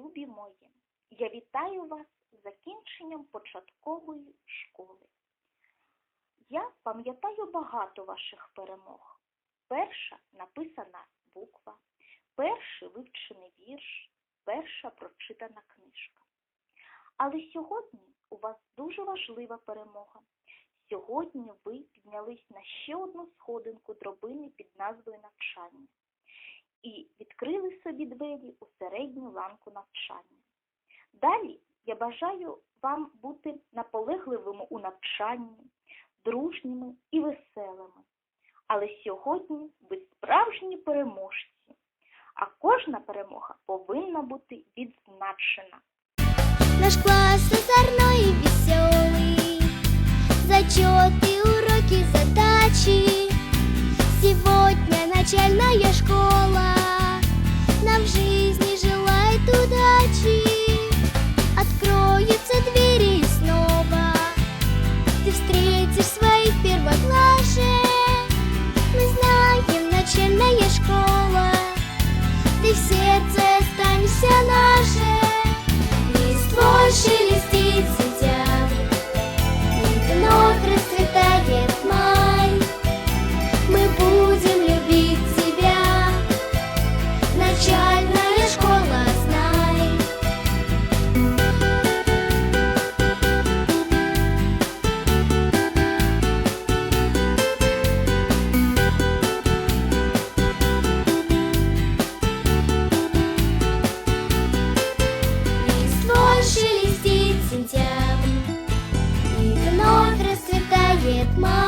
мої, я вітаю вас з закінченням початкової школи. Я пам'ятаю багато ваших перемог. Перша написана буква, перший вивчений вірш, перша прочитана книжка. Але сьогодні у вас дуже важлива перемога. Сьогодні ви піднялись на ще одну сходинку дробини під назвою навчання і відкрили собі двері у середню ланку навчання. Далі я бажаю вам бути наполегливими у навчанні, дружніми і веселими. Але сьогодні ви справжні переможці, а кожна перемога повинна бути відзначена. Наш класс озорной и веселый, Зачеты, уроки, задачи. Сегодня начальная школа. Ritma